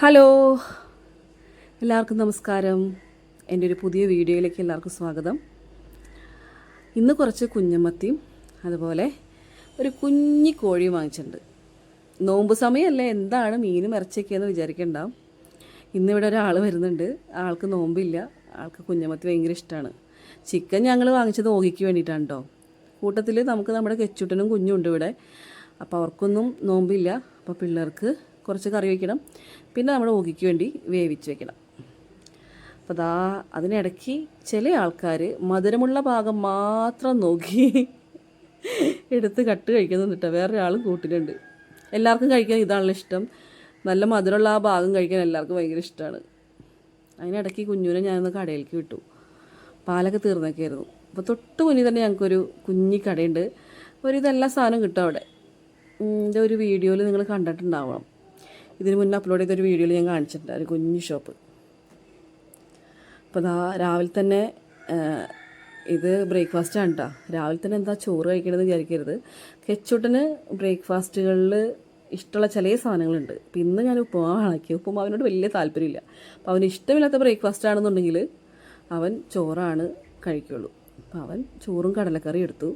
Hello. എല്ലാവർക്കും നമസ്കാരം. എന്റെ ഒരു പുതിയ വീഡിയോയിലേക്ക് എല്ലാവർക്കും സ്വാഗതം. ഇന്ന് കുറച്ച് കുഞ്ഞമ്മത്തിയും അതുപോലെ ഒരു കുഞ്ഞി കോഴിയും വാങ്ങിച്ചിട്ടുണ്ട്. നോമ്പ് സമയമല്ലേ? എന്താണ് മീനും ഇറച്ചിയൊക്കെയെന്ന് വിചാരിക്കണ്ടാവും. ഇന്നിവിടെ ഒരാൾ വരുന്നുണ്ട്. ആൾക്ക് നോമ്പില്ല. ആൾക്ക് കുഞ്ഞമ്മത്തി ഭയങ്കര ഇഷ്ടമാണ് ചിക്കൻ ഞങ്ങൾ വാങ്ങിച്ചത് ഓഹിക്ക് വേണ്ടിയിട്ടാണ് കേട്ടോ. കൂട്ടത്തിൽ നമുക്ക് നമ്മുടെ കെച്ചുട്ടനും കുഞ്ഞുണ്ട് ഇവിടെ. അപ്പോൾ അവർക്കൊന്നും നോമ്പില്ല. അപ്പോൾ പിള്ളേർക്ക് കുറച്ച് കറി വയ്ക്കണം. പിന്നെ നമ്മൾ ഓഗിക്ക് വേണ്ടി വേവിച്ച് വെക്കണം. അപ്പോൾ ദാ അതിനിടയ്ക്ക് ചില ആൾക്കാർ മധുരമുള്ള ഭാഗം മാത്രം നോക്കി എടുത്ത് കട്ട് കഴിക്കുന്നുണ്ട് കേട്ടോ വേറൊരാളും കൂട്ടിലുണ്ട്. എല്ലാവർക്കും കഴിക്കാൻ ഇതാണല്ലോ ഇഷ്ടം. നല്ല മധുരമുള്ള ആ ഭാഗം കഴിക്കാൻ എല്ലാവർക്കും ഭയങ്കര ഇഷ്ടമാണ്. അതിനിടയ്ക്ക് കുഞ്ഞുവിനെ ഞാനൊന്ന് കടയിലേക്ക് വിട്ടു. പാലൊക്കെ തീർന്നൊക്കെയായിരുന്നു. അപ്പോൾ തൊട്ട് മുന്നിൽ തന്നെ ഞങ്ങൾക്കൊരു കുഞ്ഞി കടയുണ്ട്. ഒരു ഇതെല്ലാ സാധനവും കിട്ടും അവിടെ. ഇതൊരു ഒരു വീഡിയോയിൽ നിങ്ങൾ കണ്ടിട്ടുണ്ടാവണം. ഇതിന് മുന്നേ അപ്ലോഡ് ചെയ്തൊരു വീഡിയോയിൽ ഞാൻ കാണിച്ചിട്ടുണ്ട്. ഒരു കുഞ്ഞു ഷോപ്പ് അപ്പോൾ ദാ രാവിലെ തന്നെ ഇത് ബ്രേക്ക്ഫാസ്റ്റ് ആണ് കേട്ടോ രാവിലെ തന്നെ എന്താ ചോറ് കഴിക്കണമെന്ന് വിചാരിക്കരുത്. കെച്ചൂട്ടന് ബ്രേക്ക്ഫാസ്റ്റുകളിൽ ഇഷ്ടമുള്ള ചില സാധനങ്ങളുണ്ട്. അപ്പം ഇന്ന് ഞാൻ ഉപ്പുമാവാക്കി ഉപ്പുമാവിനോട് വലിയ താല്പര്യമില്ല. അപ്പോൾ അവന് ഇഷ്ടമില്ലാത്ത ബ്രേക്ക്ഫാസ്റ്റ് ആണെന്നുണ്ടെങ്കിൽ അവൻ ചോറാണ് കഴിക്കുള്ളൂ. അപ്പോൾ അവൻ ചോറും കടലക്കറി എടുത്തു.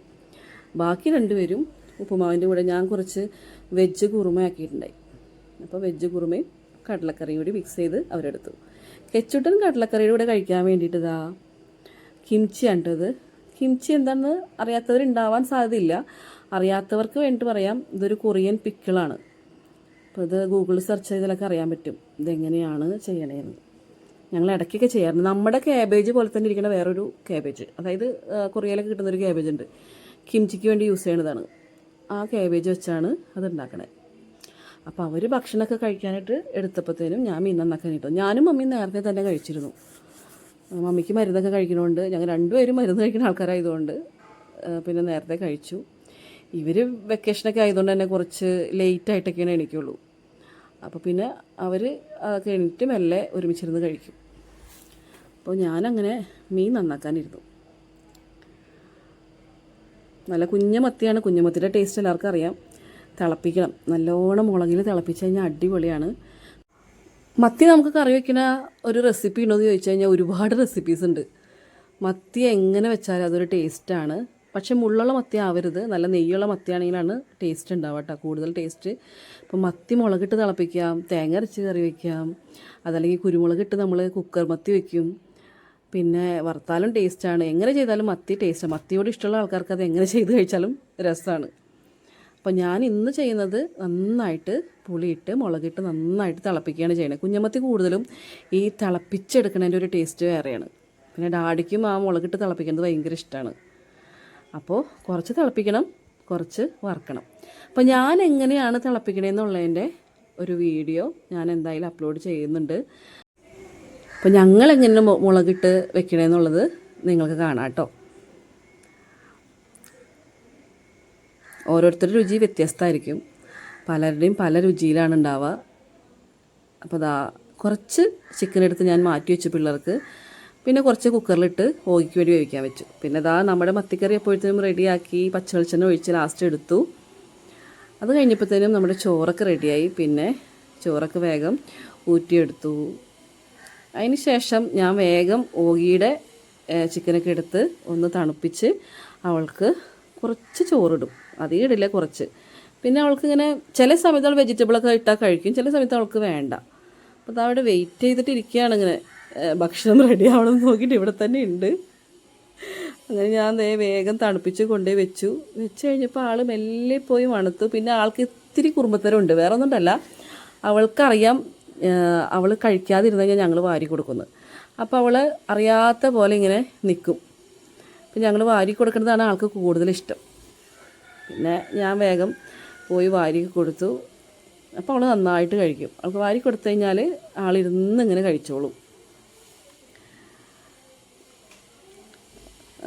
ബാക്കി രണ്ടുപേരും ഉപ്പുമാവിന്റെ കൂടെ ഞാൻ കുറച്ച് വെജ് കുറുമയാക്കിയിട്ടുണ്ടായി അപ്പോൾ വെജ് കുറുമയും കടലക്കറിയും കൂടി മിക്സ് ചെയ്ത് അവരെടുത്തു. കെച്ചുട്ടൻ കടലക്കറിയുടെ കൂടെ കഴിക്കാൻ വേണ്ടിയിട്ട് ഇതാ കിംച്ചി ആണ്ടത് കിംച്ചി എന്താണെന്ന് അറിയാത്തവരുണ്ടാവാൻ സാധ്യതയില്ല. അറിയാത്തവർക്ക് വേണ്ടി പറയാം ഇതൊരു കൊറിയൻ പിക്കിളാണ് അപ്പോൾ ഇത് ഗൂഗിളിൽ സെർച്ച് ചെയ്താലൊക്കെ അറിയാൻ പറ്റും ഇതെങ്ങനെയാണ് ചെയ്യണേന്ന്. ഞങ്ങൾ ഇടയ്ക്കൊക്കെ ചെയ്യാറുണ്ട്. നമ്മുടെ ക്യാബേജ് പോലെ തന്നെ ഇരിക്കുന്ന വേറൊരു ക്യാബേജ് അതായത് കൊറിയയിലൊക്കെ കിട്ടുന്നൊരു ക്യാബേജ് ഉണ്ട്. കിംച്ചിക്ക് വേണ്ടി യൂസ് ചെയ്യണതാണ്. ആ ക്യാബേജ് വെച്ചാണ് അത് ഉണ്ടാക്കണേ. അപ്പോൾ അവർ ഭക്ഷണമൊക്കെ കഴിക്കാനായിട്ട് എടുത്തപ്പോഴത്തേനും ഞാൻ മീൻ നന്നാക്കാൻ ഇട്ടു. ഞാനും മമ്മി നേരത്തെ തന്നെ കഴിച്ചിരുന്നു. മമ്മിക്ക് മരുന്നൊക്കെ കഴിക്കണോണ്ട് ഞങ്ങൾ രണ്ടുപേരും മരുന്ന് കഴിക്കുന്ന ആൾക്കാരായതുകൊണ്ട് പിന്നെ നേരത്തെ കഴിച്ചു. ഇവർ വെക്കേഷനൊക്കെ ആയതുകൊണ്ട് തന്നെ കുറച്ച് ലേറ്റായിട്ടൊക്കെയാണ് എണീക്കുള്ളൂ. അപ്പോൾ പിന്നെ അവർ അതൊക്കെ എണീറ്റ് മെല്ലെ ഒരുമിച്ചിരുന്ന് കഴിക്കും. അപ്പോൾ ഞാനങ്ങനെ മീൻ നന്നാക്കാനിരുന്നു. നല്ല കുഞ്ഞമത്തിയാണ് കുഞ്ഞമത്തിയുടെ ടേസ്റ്റ് എല്ലാവർക്കും അറിയാം. തിളപ്പിക്കണം. നല്ലോണം മുളകിൽ തിളപ്പിച്ച് കഴിഞ്ഞാൽ അടിപൊളിയാണ്. മത്തി നമുക്ക് കറി വയ്ക്കുന്ന ഒരു റെസിപ്പി ഉണ്ടോ എന്ന് ചോദിച്ചു കഴിഞ്ഞാൽ ഒരുപാട് റെസിപ്പീസ് ഉണ്ട്. മത്തി എങ്ങനെ വെച്ചാലും അതൊരു ടേസ്റ്റാണ് പക്ഷേ മുള്ളുള്ള മത്തി ആവരുത്. നല്ല നെയ്യുള്ള മത്തിയാണെങ്കിലാണ് ടേസ്റ്റ് ഉണ്ടാവുക കേട്ടോ കൂടുതൽ ടേസ്റ്റ് ഇപ്പം മത്തി മുളകിട്ട് തിളപ്പിക്കാം തേങ്ങ അരച്ച് കറി വയ്ക്കാം അതല്ലെങ്കിൽ കുരുമുളകിട്ട് നമ്മൾ കുക്കർ മത്തി വയ്ക്കും പിന്നെ വറുത്താലും ടേസ്റ്റാണ് എങ്ങനെ ചെയ്താലും മത്തി ടേസ്റ്റാണ് മത്തിയോട് ഇഷ്ടമുള്ള ആൾക്കാർക്ക് അത് എങ്ങനെ ചെയ്ത് കഴിച്ചാലും രസമാണ് അപ്പോൾ ഞാൻ ഇന്ന് ചെയ്യുന്നത് നന്നായിട്ട് പുളിയിട്ട് മുളകിട്ട് നന്നായിട്ട് തിളപ്പിക്കുകയാണ് ചെയ്യുന്നത്. കുഞ്ഞമത്തി കൂടുതലും ഈ തിളപ്പിച്ചെടുക്കുന്നതിന്റെ ഒരു ടേസ്റ്റ് വേറെയാണ്. പിന്നെ ഡാഡിക്കും ആ മുളകിട്ട് തിളപ്പിക്കുന്നത് ഭയങ്കര ഇഷ്ടമാണ്. അപ്പോൾ കുറച്ച് തിളപ്പിക്കണം കുറച്ച് വറുക്കണം. അപ്പോൾ ഞാൻ എങ്ങനെയാണ് തിളപ്പിക്കണേന്നുള്ളതിന്റെ ഒരു വീഡിയോ ഞാൻ എന്തായാലും അപ്ലോഡ് ചെയ്യുന്നുണ്ട്. അപ്പോൾ ഞങ്ങൾ എങ്ങനെ മുളകിട്ട് വെക്കണേന്നുള്ളത് നിങ്ങൾക്ക് കാണാം കേട്ടോ. ഓരോരുത്തരുടെ രുചി വ്യത്യസ്തമായിരിക്കും. പലരുടെയും പല രുചിയിലാണ് ഉണ്ടാവുക. അപ്പോൾ അതാ കുറച്ച് ചിക്കൻ എടുത്ത് ഞാൻ മാറ്റി വെച്ചു പിള്ളേർക്ക്. പിന്നെ കുറച്ച് കുക്കറിലിട്ട് ഓഗിക്ക് വേണ്ടി വേവിക്കാൻ വെച്ചു. പിന്നെ ദാ നമ്മുടെ മത്തിക്കറി എപ്പോഴത്തേനും റെഡിയാക്കി പച്ചവെളിച്ചെണ്ണ ഒഴിച്ച് ലാസ്റ്റ് എടുത്തു. അത് കഴിഞ്ഞപ്പോഴത്തേനും നമ്മുടെ ചോറൊക്കെ റെഡിയായി പിന്നെ ചോറൊക്കെ വേഗം ഊറ്റിയെടുത്തു. അതിന് ശേഷം ഞാൻ വേഗം ഓഗിയുടെ ചിക്കനൊക്കെ എടുത്ത് ഒന്ന് തണുപ്പിച്ച് അവൾക്ക് കുറച്ച് ചോറിടും. അധികം ഇടില്ല കുറച്ച്. പിന്നെ അവൾക്ക് ഇങ്ങനെ ചില സമയത്ത് അവൾ വെജിറ്റബിളൊക്കെ ഇട്ടാൽ കഴിക്കും ചില സമയത്ത് അവൾക്ക് വേണ്ട. അപ്പോൾ അവിടെ വെയിറ്റ് ചെയ്തിട്ട് ഇരിക്കുകയാണ് ഇങ്ങനെ. ഭക്ഷണം റെഡി ആവണമെന്ന് നോക്കിയിട്ട് ഇവിടെ തന്നെ ഉണ്ട്. അങ്ങനെ ഞാൻ ദേ വേഗം തണുപ്പിച്ച് കൊണ്ടുപോയി വെച്ചു. വെച്ച് കഴിഞ്ഞപ്പോൾ ആൾ മെല്ലെ പോയി മണത്തു. പിന്നെ ആൾക്ക് ഇത്തിരി കുറുമ്പത്തരം ഉണ്ട്. വേറെ ഒന്നുണ്ടല്ല. അവൾക്കറിയാം അവൾ കഴിക്കാതിരുന്ന കഴിഞ്ഞാൽ ഞങ്ങൾ വാരി കൊടുക്കുന്നു. അപ്പോൾ അവൾ അറിയാത്ത പോലെ ഇങ്ങനെ നിൽക്കും. അപ്പം ഞങ്ങൾ വാരി കൊടുക്കുന്നതാണ് ആൾക്ക് കൂടുതൽ ഇഷ്ടം. പിന്നെ ഞാൻ വേഗം പോയി വാരി കൊടുത്തു. അപ്പോൾ അവൾ നന്നായിട്ട് കഴിക്കും. അവൾക്ക് വാരി കൊടുത്തു കഴിഞ്ഞാൽ ആളിരുന്ന് ഇങ്ങനെ കഴിച്ചോളും.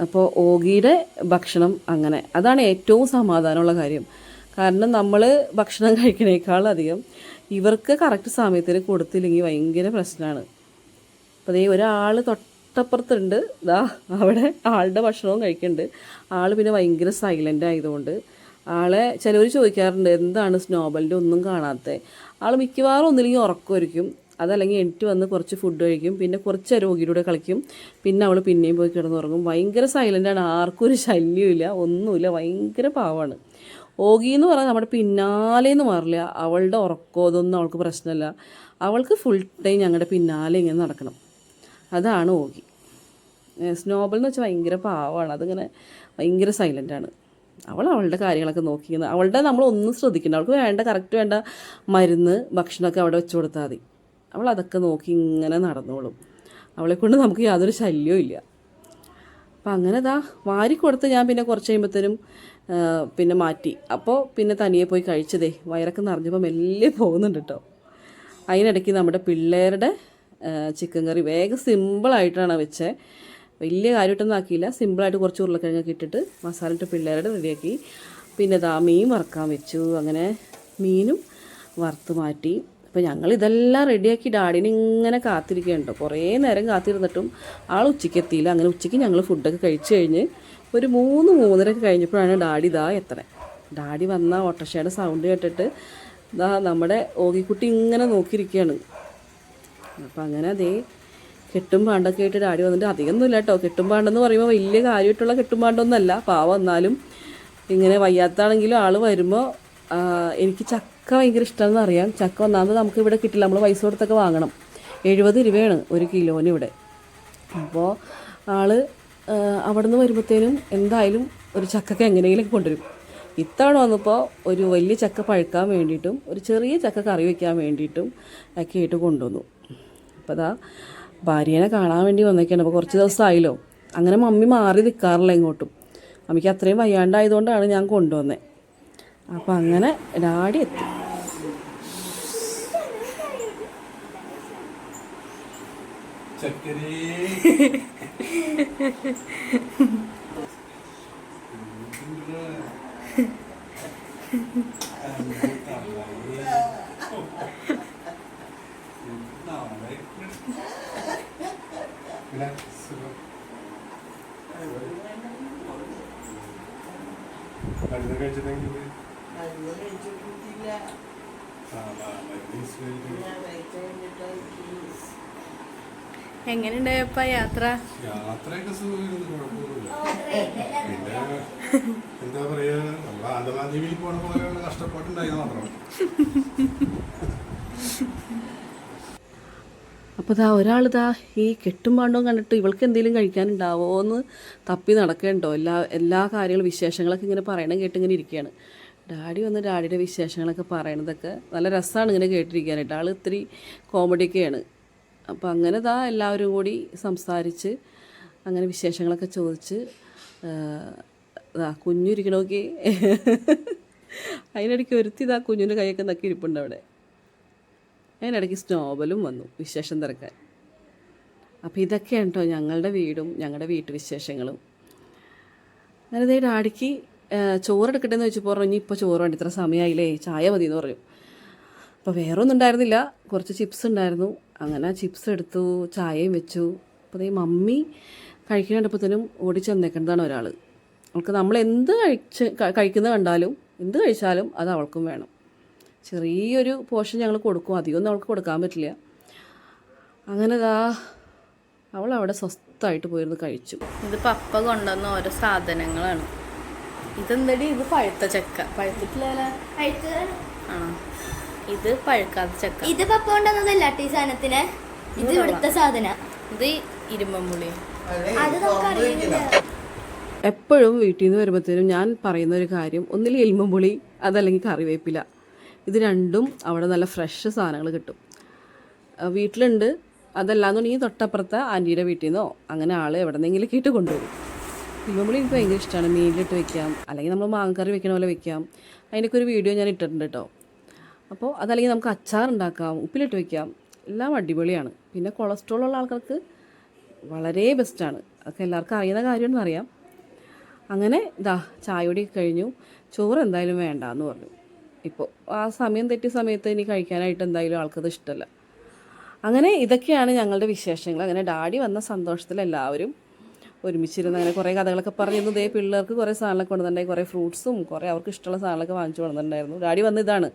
അപ്പോൾ ഓഗിയുടെ ഭക്ഷണം അങ്ങനെ. അതാണ് ഏറ്റവും സമാധാനമുള്ള കാര്യം. കാരണം നമ്മൾ ഭക്ഷണം കഴിക്കണേക്കാൾ അധികം ഇവർക്ക് കറക്റ്റ് സമയത്തിന് കൊടുത്തില്ലെങ്കിൽ ഭയങ്കര പ്രശ്നമാണ്. അപ്പോൾ ഈ ഒരാൾ തൊട്ടപ്പുറത്തുണ്ട്. ദാ അവിടെ ആളുടെ ഭക്ഷണവും കഴിക്കുന്നുണ്ട് ആൾ പിന്നെ ഭയങ്കര സൈലന്റ് ആയതുകൊണ്ട് ആളെ ചിലവർ ചോദിക്കാറുണ്ട് എന്താണ് സ്നോബലിന്റെ ഒന്നും കാണാത്തത് ആൾ മിക്കവാറും ഒന്നില്ലെങ്കിൽ ഉറക്കമായിരിക്കും അതല്ലെങ്കിൽ എനിക്ക് വന്ന് കുറച്ച് ഫുഡ് കഴിക്കും. പിന്നെ കുറച്ച് ഓകിയിലൂടെ കളിക്കും. പിന്നെ അവൾ പിന്നെയും പോയി കിടന്നുറങ്ങും ഭയങ്കര സൈലന്റാണ് ആർക്കും ഒരു ശല്യമില്ല ഒന്നുമില്ല. ഭയങ്കര പാവമാണ് ഓഗി എന്ന് പറഞ്ഞാൽ നമ്മുടെ പിന്നാലേന്ന് മാറില്ല. അവളുടെ ഉറക്കോ ഇതൊന്നും അവൾക്ക് പ്രശ്നമല്ല. അവൾക്ക് ഫുൾ ടൈം ഞങ്ങളുടെ പിന്നാലെ ഇങ്ങനെ നടക്കണം. അതാണ് ഓഗി. സ്നോബൽ എന്ന് വെച്ചാൽ ഭയങ്കര പാവമാണ് അതിങ്ങനെ ഭയങ്കര സൈലന്റാണ് അവൾ അവളുടെ കാര്യങ്ങളൊക്കെ നോക്കിക്കുന്നത് അവളുടെ നമ്മൾ ഒന്നും ശ്രദ്ധിക്കണ്ട. അവൾക്ക് വേണ്ട കറക്റ്റ് വേണ്ട മരുന്ന് ഭക്ഷണമൊക്കെ അവിടെ വെച്ച് കൊടുത്താൽ മതി. അവൾ അതൊക്കെ നോക്കി ഇങ്ങനെ നടന്നോളും. അവളെ കൊണ്ട് നമുക്ക് യാതൊരു ശല്യവും ഇല്ല. അപ്പം അങ്ങനെ ഇതാ വാരി കൊടുത്ത് ഞാൻ പിന്നെ കുറച്ച് കഴിയുമ്പോഴത്തേനും പിന്നെ മാറ്റി. അപ്പോൾ പിന്നെ തനിയെ പോയി കഴിച്ചതേ. വയറൊക്കെ നിറഞ്ഞപ്പോൾ മെല്ലെ പോകുന്നുണ്ട് കേട്ടോ അതിനിടയ്ക്ക് നമ്മുടെ പിള്ളേരുടെ ചിക്കൻ കറി വേഗം സിമ്പിളായിട്ടാണ് വെച്ചത് വലിയ കാര്യമായിട്ടൊന്നും ആക്കിയില്ല. സിമ്പിളായിട്ട് കുറച്ച് ഉരുളക്കിഴങ്ങൊക്കെ ഇട്ടിട്ട് മസാല ഇട്ട് പിള്ളേരുടെ റെഡിയാക്കി. പിന്നെ ഇതാ മീൻ വറുക്കാൻ വെച്ചു. അങ്ങനെ മീനും വറുത്ത് മാറ്റി. അപ്പോൾ ഞങ്ങൾ ഇതെല്ലാം റെഡിയാക്കി ഡാഡിനെ ഇങ്ങനെ കാത്തിരിക്കുകയുണ്ടോ. കുറേ നേരം കാത്തിരുന്നിട്ടും ആൾ ഉച്ചയ്ക്ക് എത്തിയില്ല. അങ്ങനെ ഉച്ചയ്ക്ക് ഞങ്ങൾ ഫുഡൊക്കെ കഴിച്ച് കഴിഞ്ഞ് ഒരു മൂന്ന് മൂന്നരക്ക് കഴിഞ്ഞപ്പോഴാണ് ഡാഡി ഇതാ എത്തണേ. ഡാഡി വന്ന ഓട്ടോഷയുടെ സൗണ്ട് കേട്ടിട്ട് ഇതാ നമ്മുടെ ഓഗിക്കുട്ടി ഇങ്ങനെ നോക്കിയിരിക്കുകയാണ്. അപ്പം അങ്ങനെ അതേ കെട്ടും പാണ്ടൊക്കെ ആയിട്ട് ഡാഡി വന്നിട്ട് അധികമൊന്നുമില്ല കേട്ടോ. കെട്ടും പാണ്ടെന്ന് പറയുമ്പോൾ വലിയ കാര്യമായിട്ടുള്ള കെട്ടും പാണ്ടൊന്നുമല്ല പാവം എന്നാലും ഇങ്ങനെ വയ്യാത്താണെങ്കിലും ആൾ വരുമ്പോൾ എനിക്ക് ചക്ക ഭയങ്കര ഇഷ്ടമാണെന്ന് അറിയാം. ചക്ക ഒന്നാമത് നമുക്ക് ഇവിടെ കിട്ടില്ല. നമ്മൾ പൈസ കൊടുത്തൊക്കെ വാങ്ങണം. എഴുപത് രൂപയാണ് ഒരു കിലോന് ഇവിടെ. അപ്പോൾ ആൾ അവിടെ നിന്ന് വരുമ്പോഴത്തേനും എന്തായാലും ഒരു ചക്കൊക്കെ എങ്ങനെയെങ്കിലും കൊണ്ടുവരും. ഇത്തവണ വന്നപ്പോൾ ഒരു വലിയ ചക്ക പഴുക്കാൻ വേണ്ടിയിട്ടും ഒരു ചെറിയ ചക്ക കറി വയ്ക്കാൻ വേണ്ടിയിട്ടും ഒക്കെ ആയിട്ട് കൊണ്ടുവന്നു. അപ്പോൾ അതാ ഭാര്യേനെ കാണാൻ വേണ്ടി വന്നേക്കാണ്. അപ്പോൾ കുറച്ച് ദിവസമായല്ലോ. അങ്ങനെ മമ്മി മാറി നിൽക്കാറില്ല ഇങ്ങോട്ടും. മമ്മിക്ക് അത്രയും വയ്യാണ്ടായതുകൊണ്ടാണ് ഞാൻ കൊണ്ടുവന്നത് അപ്പോൾ അങ്ങനെ ഡാഡി എത്തി. ചക്കരേ. മരുന്ന് കഴിച്ചിട്ടെങ്കിൽ ആ മരുന്ന് എങ്ങനെയുണ്ടായപ്പ യാത്ര? യാത്രയൊക്കെ സുഖമായിരുന്നു കുഴപ്പമൊന്നുമില്ല. പിന്നെ എന്താ പറയാ നമ്മൾ ആന്ധ്രാദ്വീപിൽ പോണ പോലെയുള്ള കഷ്ടപ്പാടുണ്ടായി മാത്രം. അപ്പോൾ ഇതാ ഒരാളിതാ ഈ കെട്ടും പാണ്ടവും കണ്ടിട്ട് ഇവൾക്ക് എന്തെങ്കിലും കഴിക്കാനുണ്ടാവോ എന്ന് തപ്പി നടക്കേണ്ടോ? എല്ലാ എല്ലാ കാര്യങ്ങളും വിശേഷങ്ങളൊക്കെ ഇങ്ങനെ പറയണം കേട്ട് ഇങ്ങനെ ഇരിക്കുകയാണ് ഡാഡി വന്ന് ഡാഡിയുടെ വിശേഷങ്ങളൊക്കെ പറയണതൊക്കെ നല്ല രസമാണ് ഇങ്ങനെ കേട്ടിരിക്കാനായിട്ട്. ആൾ ഇത്തിരി കോമഡിയൊക്കെയാണ്. അപ്പോൾ അങ്ങനെ ഇതാ എല്ലാവരും കൂടി സംസാരിച്ച് അങ്ങനെ വിശേഷങ്ങളൊക്കെ ചോദിച്ച് ഇതാ കുഞ്ഞിരിക്കണമൊക്കെ അതിനിടയ്ക്ക് ഒരുത്തി ഇതാ കുഞ്ഞിന്റെ കൈയൊക്കെ നക്കി ഇരിപ്പുണ്ട് അവിടെ. അതിനിടയ്ക്ക് സ്നോബലും വന്നു വിശേഷം തിരക്കാൻ. അപ്പോൾ ഇതൊക്കെയാണ് കേട്ടോ ഞങ്ങളുടെ വീടും ഞങ്ങളുടെ വീട്ടുവിശേഷങ്ങളും. അങ്ങനെ ദേ ഡാഡിക്ക് ചോറ് എടുക്കട്ടെ എന്ന് വെച്ചപ്പോൾ പറഞ്ഞു ഇപ്പോൾ ചോറ് വേണ്ട ഇത്ര സമയമായില്ലേ ചായ മതി എന്ന് പറഞ്ഞു. അപ്പോൾ വേറെ ഒന്നും ഉണ്ടായിരുന്നില്ല കുറച്ച് ചിപ്സ് ഉണ്ടായിരുന്നു. അങ്ങനെ ചിപ്സ് എടുത്തു ചായയും വെച്ചു. അപ്പോൾ ഈ മമ്മി കഴിക്കണ്ടപ്പോഴത്തേനും ഓടി ഓടിച്ചെന്നേക്കേണ്ടതാണ് ഒരാൾ അവൾക്ക് നമ്മൾ എന്ത് കഴിച്ച് കഴിക്കുന്നത് കണ്ടാലും എന്ത് കഴിച്ചാലും അത് അവൾക്കും വേണം. ചെറിയൊരു പോർഷൻ ഞങ്ങൾ കൊടുക്കും. അധികമൊന്നും അവൾക്ക് കൊടുക്കാൻ പറ്റില്ല. അങ്ങനെ ദാ അവൾ അവിടെ സ്വസ്ഥമായിട്ട് പോയിരുന്നു കഴിച്ചു. ഇത് പപ്പ കൊണ്ടുവന്ന ഓരോ സാധനങ്ങളാണ്. ഇതെന്തടി? ഇത് പഴുത്ത ചക്ക. പഴുത്തിട്ടില്ല ആ. ഇത് പഴുക്കാത്ത ചക്ക. ഇത് പപ്പ കൊണ്ടുവന്നതല്ല ഈ സാധനത്തിന്? ഇത് ഇവിടുത്തെ സാധന. ഇത് അത് എപ്പോഴും വീട്ടിൽ നിന്ന് വരുമ്പോഴത്തേനും ഞാൻ പറയുന്ന ഒരു കാര്യം ഒന്നിൽ എലുമ്പുളി അതല്ലെങ്കിൽ കറിവേപ്പില. ഇത് രണ്ടും അവിടെ നല്ല ഫ്രഷ് സാധനങ്ങൾ കിട്ടും. വീട്ടിലുണ്ട്. അതല്ലാന്നുണ്ടെങ്കിൽ തൊട്ടപ്പുറത്തെ ആന്റിയുടെ വീട്ടിൽ നിന്നോ അങ്ങനെ ആൾ എവിടെ നിന്നെങ്കിലും ഇട്ട് കൊണ്ടുവരും. എലുമ്പുളി എനിക്ക് ഭയങ്കര ഇഷ്ടമാണ് മീനിലിട്ട് വെക്കാം. അല്ലെങ്കിൽ നമ്മൾ മാങ്ങക്കറി വെക്കണ പോലെ വെക്കാം. അതിന്റെയൊക്കെ ഒരു വീഡിയോ ഞാൻ ഇട്ടിട്ടുണ്ട് കേട്ടോ അപ്പോൾ അതല്ലെങ്കിൽ നമുക്ക് അച്ചാർ ഉണ്ടാക്കാം ഉപ്പിലിട്ട് വെക്കാം. എല്ലാം അടിപൊളിയാണ്. പിന്നെ കൊളസ്ട്രോൾ ഉള്ള ആൾക്കാർക്ക് വളരെ ബെസ്റ്റാണ് അതൊക്കെ എല്ലാവർക്കും അറിയുന്ന കാര്യമാണെന്ന് അറിയാം. അങ്ങനെ ഇതാ ചായയോടി കഴിഞ്ഞു. ചോറ് എന്തായാലും വേണ്ട എന്ന് പറഞ്ഞു. ഇപ്പോൾ ആ സമയം തെറ്റിയ സമയത്ത് ഇനി കഴിക്കാനായിട്ട് എന്തായാലും ആൾക്കത് ഇഷ്ടമല്ല അങ്ങനെ ഇതൊക്കെയാണ് ഞങ്ങളുടെ വിശേഷങ്ങൾ. അങ്ങനെ ഡാഡി വന്ന സന്തോഷത്തിൽ എല്ലാവരും ഒരുമിച്ചിരുന്ന് അങ്ങനെ കുറേ കഥകളൊക്കെ പറഞ്ഞിരുന്നു. ദേ പിള്ളേർക്ക് കുറേ സാധനങ്ങളൊക്കെ കൊണ്ടുവന്നിട്ടുണ്ടായി. കുറേ ഫ്രൂട്ട്സും കുറേ അവർക്ക് ഇഷ്ടമുള്ള സാധനങ്ങളൊക്കെ വാങ്ങിച്ചു കൊണ്ടുവന്നിട്ടുണ്ടായിരുന്നു. ഡാഡി വന്ന് ഇതാണ്.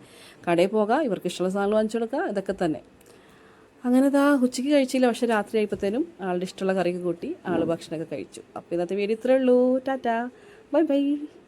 കടയിൽ പോകാം ഇവർക്ക് ഇഷ്ടമുള്ള സാധനങ്ങൾ വാങ്ങിച്ചു കൊടുക്കുക ഇതൊക്കെ തന്നെ. അങ്ങനെ ഇതാ ഉച്ചയ്ക്ക് കഴിച്ചില്ല. പക്ഷെ രാത്രി ആയപ്പോഴത്തേനും ആളുടെ ഇഷ്ടമുള്ള കറിയൊക്കെ കൂട്ടി ആൾ ഭക്ഷണമൊക്കെ കഴിച്ചു. അപ്പോൾ ഇന്നത്തെ വീഡിയോ ഇത്രയേ ഉള്ളൂ. ടാറ്റാ. Bye bye.